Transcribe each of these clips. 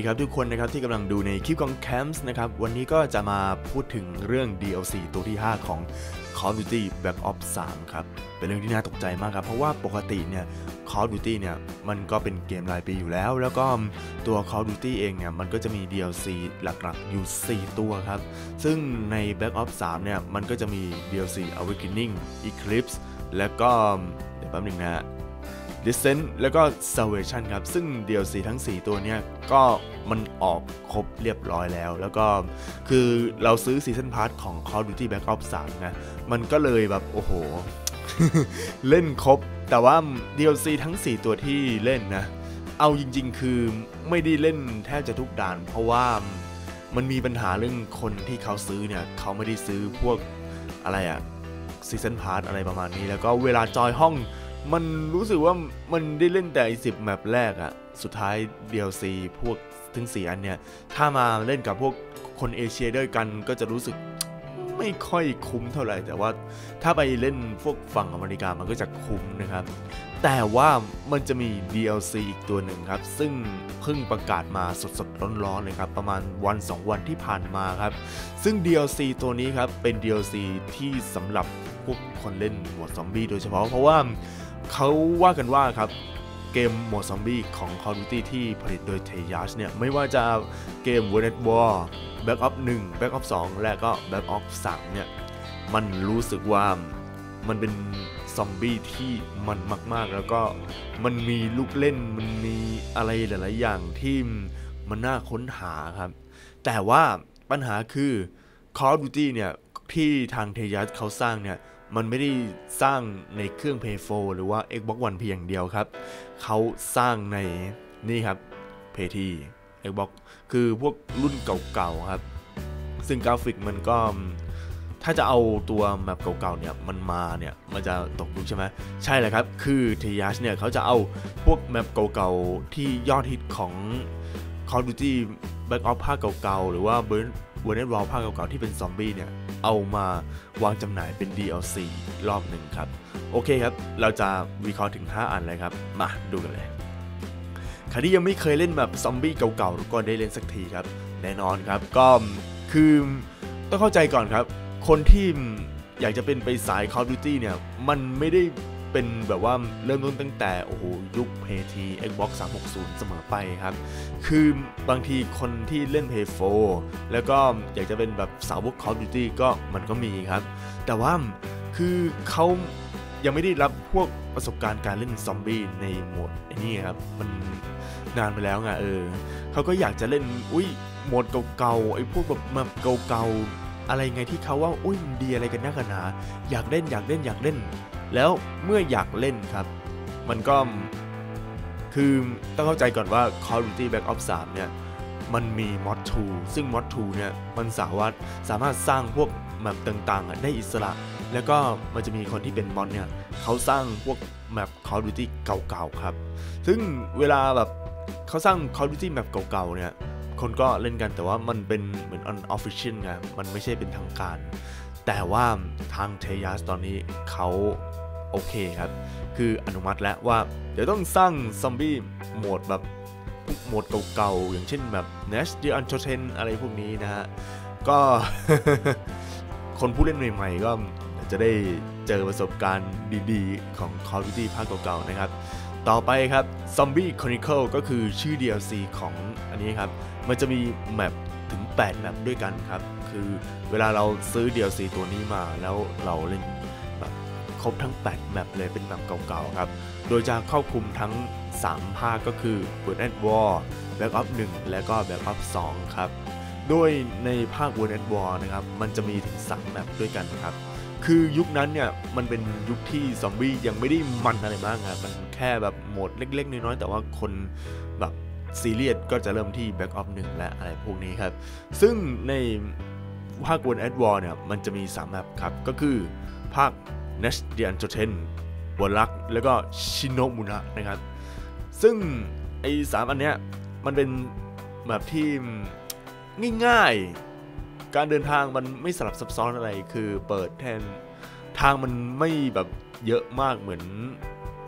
ดีครับทุกคนนะครับที่กำลังดูในคลิปของ Camps นะครับวันนี้ก็จะมาพูดถึงเรื่อง DLC ตัวที่ 5 ของ Call of Duty Black Ops 3 ครับ เป็นเรื่องที่น่าตกใจมากครับ เพราะว่าปกติเนี่ย Call of Duty เนี่ย มันก็เป็นเกมรายปีอยู่แล้ว แล้วก็ตัว Call of Duty เองเนี่ย มันก็จะมี DLC หลักๆอยู่ 4 ตัวครับ ซึ่งใน Black Ops 3 เนี่ย มันก็จะมี DLC Awakening Eclipse แล้วก็เดี๋ยวแป๊บหนึงนะฮะ Descent แล้วก็ Salvation ครับ ซึ่ง DLC ทั้ง 4 ตัวเนี้ยก็มันออกครบเรียบร้อยแล้ว แล้วก็คือเราซื้อ Season Pass ของ Call of Duty Black Ops 3 นะ มันก็เลยแบบ โอ้โห เล่นครบ แต่ว่า DLC ทั้ง 4 ตัวที่เล่นนะ เอาจริง ๆ คือไม่ได้เล่นแทบจะทุกด่าน เพราะว่ามันมีปัญหาเรื่องคนที่เขาซื้อเนี่ยเขาไม่ได้ซื้อพวกอะไรอะซีซันพาร์อะไรประมาณนี้ แล้วก็เวลาจอยห้อง มันรู้สึกว่ามันได้เล่นแต่สิบแมปแรกอะสุดท้าย DLC พวกถึงสี่อันเนี่ย ถ้ามาเล่นกับพวกคนเอเชียด้วยกันก็จะรู้สึกไม่ค่อยคุ้มเท่าไหร่ แต่ว่าถ้าไปเล่นพวกฝั่งอเมริกามันก็จะคุ้มนะครับ แต่ว่ามันจะมี DLC อีกตัวหนึ่งครับ ซึ่งเพิ่งประกาศมาสดๆร้อนๆเลยครับ ประมาณวัน 2 วันที่ผ่านมาครับ ซึ่ง DLC ตัวนี้ครับเป็น DLC ที่สำหรับพวกคนเล่นหมดซอมบี้โดยเฉพาะเพราะว่า เขาว่ากันว่าครับเกมโหมดซอมบี้ของ Call of Duty ที่ผลิตโดย t e y a s เนี่ยไม่ว่าจะเกม World War Black Ops 1 Black Ops 2 และก็ Black Ops 3 เนี่ยมันรู้สึกว่ามันเป็นซอมบี้ที่มันมาก ๆ แล้วก็มันมีลูกเล่นมันมีอะไรหลาย ๆ อย่างที่มันน่าค้นหาครับ แต่ว่าปัญหาคือ Call of Duty เนี่ยที่ทางเทยัสเขาสร้างเนี่ย มันไม่ได้สร้างในเครื่อง Play 4หรือว่า Xbox One เพียงเดียวครับ เขาสร้างในนี่ครับ PT Xbox คือพวกรุ่นเก่าๆครับ ซึ่งกราฟิกมันก็ถ้าจะเอาตัวแมปเก่าๆเนี่ยมันมาเนี่ยมันจะตกยุคใช่ไหมใช่เลยครับ คือเทยัสเนี่ยเขาจะเอาพวกแมปเก่าๆที่ยอดฮิตของ Call of Duty Black Ops ภาคเก่าๆหรือว่า w o r n e t Wall ภาคเก่าๆที่เป็นซอมบี้เนี่ยเอามาวางจำหน่ายเป็น DLC รอบหนึ่งครับ โอเคครับ เราจะวิเคราะห์ถึง 5 อันเลยครับ มาดูกันเลยใครที่ยังไม่เคยเล่นแบบซอมบี้เก่าๆก็ได้เล่นสักทีครับ แน่นอนครับ ก็คือต้องเข้าใจก่อนครับ คนที่อยากจะเป็นไปสาย Call of Duty เนี่ย มันไม่ได้ เป็นแบบว่าเริ่มต้นตั้งแต่โอ้โหยุค PT Xbox 360 เสมอไปครับ คือบางทีคนที่เล่น p 4แล้วก็อยากจะเป็นแบบสาวก Call of Duty ก็มันก็มีครับ แต่ว่าคือเขายังไม่ได้รับพวกประสบการณ์การเล่นซอมบี้ในโหมดไอ้นี่ครับ มันนานไปแล้วไงเออเขาก็อยากจะเล่นอุ้ยโหมดเก่าๆไอ้พวกแบบมาเก่าๆอะไรไงที่เขาว่าอุ้ยมันดีอะไรกันนักกันหนาอยากเล่นอยากเล่นอยากเล่น แล้วเมื่ออยากเล่นครับ มันก็คือต้องเข้าใจก่อนว่า Call of Duty Black Ops 3 เนี่ย มันมี mod 2 ซึ่ง mod 2 เนี่ย มันสามารถสามารถสร้างพวกแมปต่างๆ ได้อิสระ แล้วก็มันจะมีคนที่เป็นมอดเนี่ย เขาสร้างพวกแมป Call of Duty เก่าๆ ครับ ซึ่งเวลาแบบเขาสร้าง Call of Duty แมปเก่าๆ เนี่ย คนก็เล่นกันแต่ว่ามันเป็นเหมือน unofficial ไง มันไม่ใช่เป็นทางการ แต่ว่าทางเทยัสตอนนี้เขาโอเคครับ คืออนุมัติแล้วว่า เดี๋ยวต้องสร้างซอมบี้โหมดแบบโหมดเก่าๆ อย่างเช่นแบบ Nash the Untoten อะไรพวกนี้นะฮะ ก็คนผู้เล่นใหม่ๆ ก็จะได้เจอประสบการณ์ดีๆ ของ Call of Duty ภาคเก่าๆ นะครับ ต่อไปครับ Zombie Chronicle ก็คือชื่อ DLC ของอันนี้ครับ มันจะมีแมป ถึง 8 แมปด้วยกันครับ คือเวลาเราซื้อ DLC ตัวนี้มาแล้วเราเล่นแบบครบทั้ง 8 แมปเลยเป็นแมปเก่าๆครับ โดยจะครอบคลุมทั้ง 3 ภาคก็คือ World at War Black Ops 1 และก็ Black Ops 2 ครับ โดยในภาค World at War นะครับ มันจะมีถึง 3 แมปด้วยกันครับ คือยุคนั้นเนี่ย มันเป็นยุคที่ซอมบี้ยังไม่ได้มันอะไรมากครับ มันแค่แบบโหมดเล็กๆ น้อยๆ แต่ว่าคนแบบ ซีเรียสก็จะเริ่มที่ Black Ops 1และอะไรพวกนี้ครับ ซึ่งในภาค World at War เนี่ย มันจะมี 3แมปครับ ก็คือภาค Nash the u n t o t e n วอลัก แล้วก็ชินโนมุนะนะครับ ซึ่งไอ้สามอันเนี้ย มันเป็นแบบที่ง่ายๆ การเดินทางมันไม่สลับซับซ้อนอะไร คือเปิดแทนทางมันไม่แบบเยอะมากเหมือน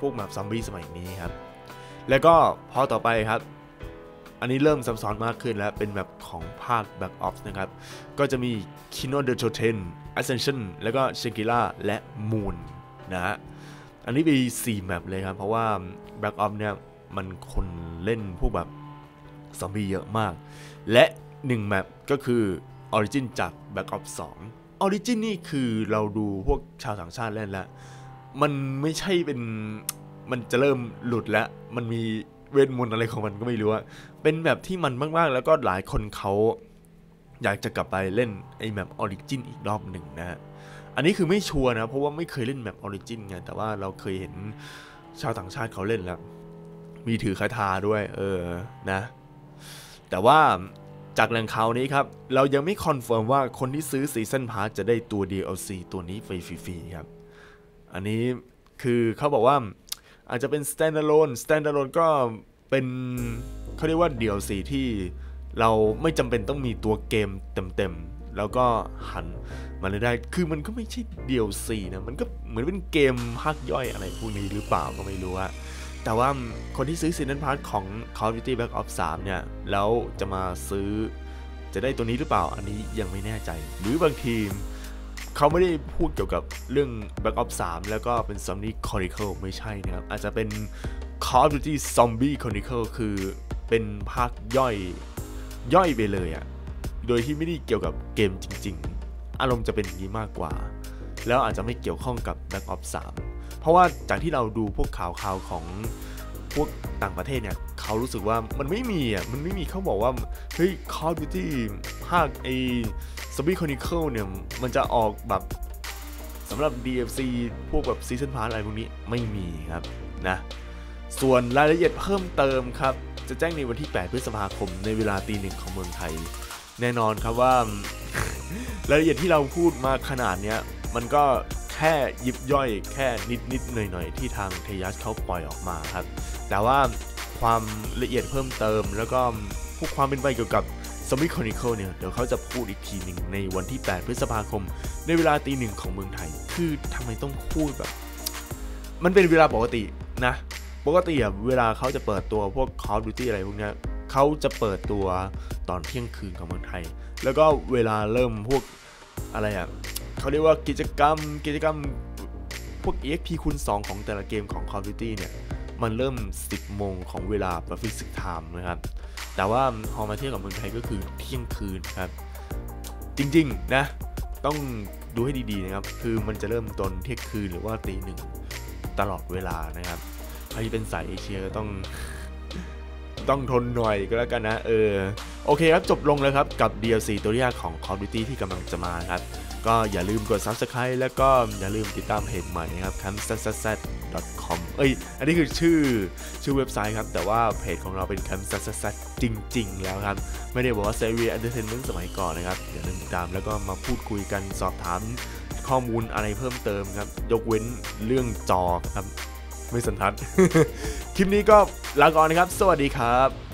พวกแบบซอมบี้สมัยนี้ครับ แล้วก็พอต่อไปครับ อันนี้เริ่มซับซ้อนมากขึ้นแล้วเป็นแบบของภาค Back Ops นะครับ ก็จะมี Kino the Toten Ascension แล้วก็ Shangri-La และ Moon นะฮะ อันนี้มี4แมปเลยครับ เพราะว่า Back Ops เนี่ย มันคนเล่นพวกแบบซอมบี้เยอะมาก และ 1 แมปก็คือ Origin จาก Back Ops 2 Origin นี่คือเราดูพวกชาวต่างชาติเล่นแล้ว มันไม่ใช่เป็นมันจะเริ่มหลุดแล้ว มันมีเวทมนต์อะไรของมันก็ไม่รู้อะ เป็นแบบที่มันมากๆ แล้วก็หลายคนเขาอยากจะกลับไปเล่นไอ้แมปออริจินอีกรอบหนึ่งนะฮะอันนี้คือไม่ชัวร์นะเพราะว่าไม่เคยเล่นแมปออริจินไงแต่ว่าเราเคยเห็นชาวต่างชาติเขาเล่นแล้ว มีถือคาถาด้วยเออนะ แต่ว่าจากแหล่งข่าวนี้ครับ เรายังไม่คอนเฟิร์มว่าคนที่ซื้อซีซันพาร์จะได้ตัว DLC ตัวนี้ฟรีๆครับ อันนี้คือเขาบอกว่าอาจจะเป็น standalone standalone ก็เป็น เขาเรียกว่า DLC ที่เราไม่จำเป็นต้องมีตัวเกมเต็มๆ แล้วก็หันมาเลยได้ คือมันก็ไม่ใช่ DLC นะ มันก็เหมือนเป็นเกมภาคย่อยอะไรพวกนี้หรือเปล่าก็ไม่รู้อะแต่ว่าคนที่ซื้อซีนันพาร์ทของ Call of Duty Black Ops 3 เนี่ย แล้วจะมาซื้อจะได้ตัวนี้หรือเปล่า อันนี้ยังไม่แน่ใจ หรือบางทีเขาไม่ได้พูดเกี่ยวกับเรื่อง Black Ops 3 แล้วก็เป็น Zombie Chronicle ไม่ใช่นะครับ อาจจะเป็น Call of Duty Zombie Chronicle คือ เป็นภาคย่อยย่อยไปเลยอะ่ะ โดยที่ไม่ได้เกี่ยวกับเกมจริง ๆ อารมณ์จะเป็นอย่างนี้มากกว่า แล้วอาจจะไม่เกี่ยวข้องกับ Black Ops 3 เพราะว่าจากที่เราดูพวกข่าวข่าวของพวกต่างประเทศเนี่ยเขารู้สึกว่ามันไม่มีอะ มันไม่มีเขาบอกว่า เฮ้ย Call of Duty ภาคไอ้ Zombie Chronicle เนี่ย มันจะออกแบบสำหรับ DLC พวกแบบ Season Pass อะไรพวกนี้ไม่มีครับนะ ส่วนรายละเอียดเพิ่มเติมครับ จะแจ้งในวันที่ 8 พฤษภาคมในเวลาตีหนึ่งของเมืองไทย แน่นอนครับว่ารายละเอียดที่เราพูดมาขนาดเนี้ยมันก็แค่ยิบย่อยแค่นิดนิดหน่อยหน่อยๆที่ทางเทยัสเขาปล่อยออกมาครับ แต่ว่าความละเอียดเพิ่มเติม แล้วก็พวกความเป็นไปเกี่ยวกับ Zombie Chronicle เนี่ยเดี๋ยวเขาจะพูดอีกทีหนึ่งในวันที่ 8 พฤษภาคม ในเวลาตีหนึ่งของเมืองไทย คือทำไมต้องพูดแบบ มันเป็นเวลาปกตินะ ปกติเวลาเขาจะเปิดตัวพวก Call of Duty อะไรพวกนี้เขาจะเปิดตัวตอนเที่ยงคืนของเมืองไทย แล้วก็เวลาเริ่มพวกอะไรอะเขาเรียกว่ากิจกรรมกิจกรรมพวก EXP คูณ2ของแต่ละเกมของ Call of Duty เนี่ย มันเริ่ม 10 โมงของเวลา Pacific Time นะครับ แต่ว่าพอมาเทียบกับเมืองไทยก็คือเที่ยงคืนครับ จริงๆนะ ต้องดูให้ดีๆนะครับ คือมันจะเริ่มตอนเที่ยงคืนหรือว่าตีหนึ่งตลอดเวลานะครับ ใครเป็นสายเอเชียต้อง ต้องทนหน่อยก็แล้วกันนะ เออ โอเคครับ จบลงแล้วครับ กับ DLC ตัวที่ของ Call of Duty ที่กำลังจะมาครับ ก็อย่าลืมกด Subscribe แล้วก็อย่าลืมติดตามเพจใหม่นะครับ c a m p z z com เอ้ย อันนี้คือชื่อชื่อเว็บไซต์ครับ แต่ว่าเพจของเราเป็น c a m p z z จริง ๆ แล้วครับ ไม่ได้บอกว่า s e r i a Entertainment สมัยก่อนนะครับ อย่าลืมติดตามแล้วก็มาพูดคุยกันสอบถามข้อมูลอะไรเพิ่มเติมครับ ยกเว้นเรื่องจอครับ ไม่สันทัด คลิปนี้ก็ลาก่อนนะครับ สวัสดีครับ